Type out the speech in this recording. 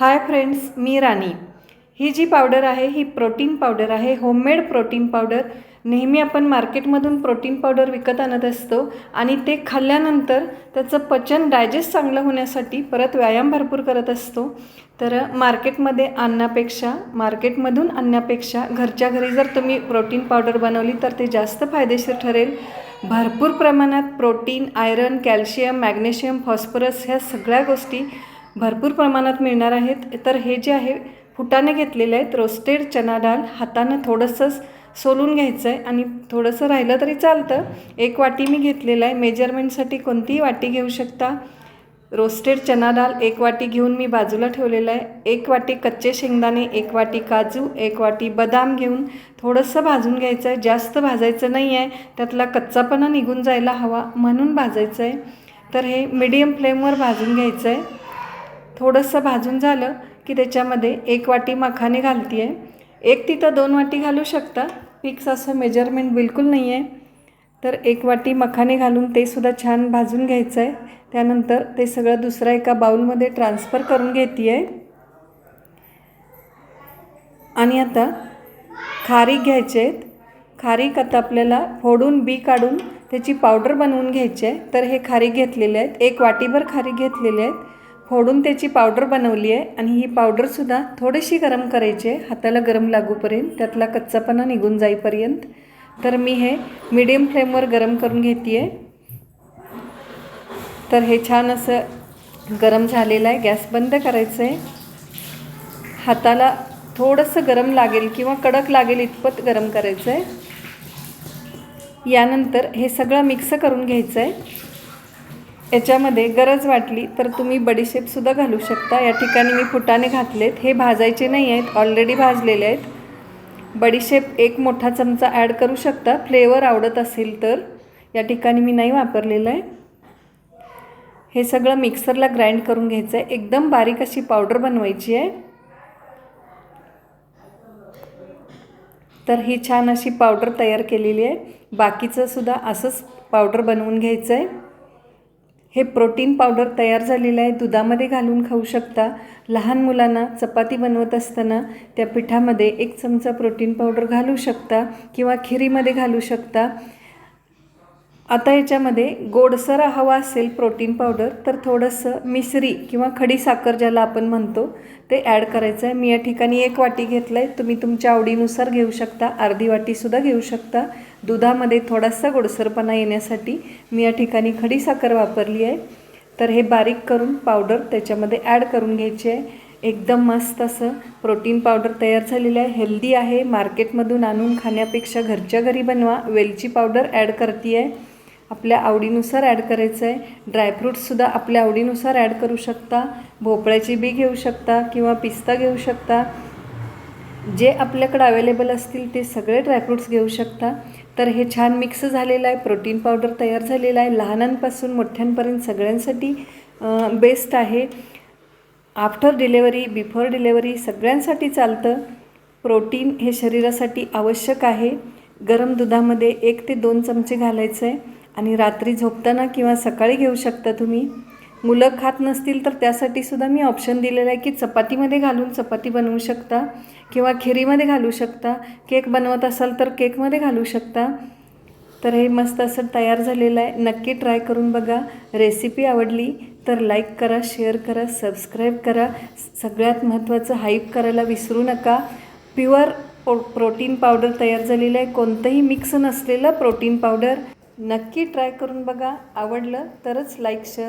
Hi friends मी राणी. ही जी powder आहे ही प्रोटीन पावडर आहे होममेड प्रोटीन पावडर. नेहमी आपण मार्केटमधून प्रोटीन पावडर विकत आणत असतो आणि ते खाल्ल्यानंतर त्याचं पचन डायजेस्ट चांगलं होण्यासाठी परत व्यायाम भरपूर करत असतो. तर मार्केटमध्ये आणण्यापेक्षा मार्केटमधून आणण्यापेक्षा घरच्या घरी जर तुम्ही प्रोटीन पावडर बनवली तर ते जास्त फायदेशीर ठरेल. भरपूर प्रमाणात protein iron calcium magnesium phosphorus ह्या सगळ्या गोष्टी भरपूर प्रमाणात मिळणार आहेत. तर हे जे आहे फुटाने घेतलेले आहेत. रोस्टेड चना डाळ हातानं थोडंसं सोलून घ्यायचं आहे आणि थोडंसं राहिलं तरी चालतं. एक वाटी मी घेतलेलं आहे. मेजरमेंटसाठी कोणतीही वाटी घेऊ शकता. रोस्टेड चना डाळ एक वाटी घेऊन मी बाजूला ठेवलेलं आहे. एक वाटी कच्चे शेंगदाणे एक वाटी काजू एक वाटी बदाम घेऊन थोडंसं भाजून घ्यायचं आहे जास्त भाजायचं नाही आहे त्यातला कच्चापणा निघून जायला हवा म्हणून भाजायचं आहे तर हे मिडियम फ्लेमवर भाजून घ्यायचं आहे थोडंसं भाजून झालं की त्याच्यामध्ये एक वाटी मखाने घालते आहे एक तिथं दोन वाटी घालू शकता. फिक्स असं मेजरमेंट बिलकुल नाही आहे तर एक वाटी मखाने घालून ते सुद्धा छान भाजून घ्यायचं आहे त्यानंतर ते सगळं दुसऱ्या एका बाऊलमध्ये ट्रान्सफर करून घेते आहे आणि आता खारीक घ्यायचे आहेत. खारीक आता आपल्याला फोडून बी काढून त्याची पावडर बनवून घ्यायची आहे. तर हे खारीक घेतलेले आहेत. एक वाटीभर खारीक घेतलेले आहेत. फोडून त्याची पावडर बनवली आहे आणि ही पावडरसुद्धा थोडीशी गरम करायची आहे. हाताला गरम लागूपर्यंत त्यातला कच्चापणा निघून जाईपर्यंत. तर मी हे मिडियम फ्लेमवर गरम करून घेते आहे तर हे छान असं गरम झालेलं आहे. गॅस बंद करायचं आहे. हाताला थोडंसं गरम लागेल किंवा कडक लागेल इतपत गरम करायचं आहे. यानंतर हे सगळं मिक्स करून घ्यायचं आहे. याच्यामध्ये गरज वाटली तर तुम्ही बडीशेपसुद्धा घालू शकता. या ठिकाणी मी फुटाने घातलेत. हे भाजायचे नाही आहेत ऑलरेडी भाजलेले आहेत. बडीशेप एक मोठा चमचा ॲड करू शकता. फ्लेवर आवडत असेल तर. या ठिकाणी मी नाही वापरलेलं आहे. हे सगळं मिक्सरला ग्राइंड करून घ्यायचं आहे एकदम बारीक अशी पावडर बनवायची आहे. तर ही छान अशी पावडर तयार केलेली आहे. बाकीचं सुद्धा असंच पावडर बनवून घ्यायचं आहे हे प्रोटीन पावडर तयार झालेलं आहे. दुधामध्ये घालून खाऊ शकता. लहान मुलांना चपाती बनवत असताना त्या पिठामध्ये एक चमचा प्रोटीन पावडर घालू शकता किंवा खिरीमध्ये घालू शकता. आता याच्यामध्ये गोडसर हवा असेल प्रोटीन पावडर तर थोडंसं मिसरी किंवा खडी साखर ज्याला आपण म्हणतो ते ॲड करायचं आहे. मी या ठिकाणी एक वाटी घेतलं आहे तुम्ही तुमच्या आवडीनुसार घेऊ शकता. अर्धी वाटीसुद्धा घेऊ शकता. दुधामध्ये थोडासा गोडसरपणा येण्यासाठी मी या ठिकाणी खडी साखर वापरली आहे. तर हे बारीक करून पावडर त्याच्यामध्ये ॲड करून घ्यायची आहे. एकदम मस्त असं प्रोटीन पावडर तयार झालेलं आहे. हेल्दी आहे. मार्केटमधून आणून खाण्यापेक्षा घरच्या घरी बनवा. वेलची पावडर ॲड करते आहे आपल्या आवडीनुसार ॲड करायचं आहे ड्रायफ्रूट्ससुद्धा आपल्या आवडीनुसार ॲड करू शकता. भोपळ्याची बी घेऊ शकता किंवा पिस्ता घेऊ शकता. जे आपल्याकडं अवेलेबल असतील ते सगळे ड्रायफ्रूट्स घेऊ शकता. तर हे छान मिक्स झालेलं आहे प्रोटीन पावडर तयार झालेला आहे. लहानांपासून मोठ्यांपर्यंत सगळ्यांसाठी बेस्ट आहे. आफ्टर डिलेवरी बिफोर डिलेवरी सगळ्यांसाठी चालतं. प्रोटीन हे शरीरासाठी आवश्यक आहे. गरम दुधामध्ये एक ते दोन चमचे घालायचं आहे आणि रात्री झोपताना किंवा सकाळी घेऊ शकता तुम्ही. मुलं खात नसतील तर त्यासाठी सुद्धा मी ऑप्शन दिलेला आहे की चपातीमध्ये घालून चपाती बनवू शकता किंवा खिरीमध्ये घालू शकता. केक बनवत असाल तर केकमध्ये घालू शकता. तर हे मस्त असं तयार झालेलं आहे. नक्की ट्राय करून बघा. रेसिपी आवडली तर लाईक करा शेअर करा सबस्क्राईब करा. सगळ्यात महत्त्वाचं हाईप करायला विसरू नका. प्युअर प्रोटीन पावडर तयार झालेलं आहे. कोणतंही मिक्स नसलेलं प्रोटीन पावडर नक्की ट्राय करून बघा. आवडलं तरच लाईक शेअर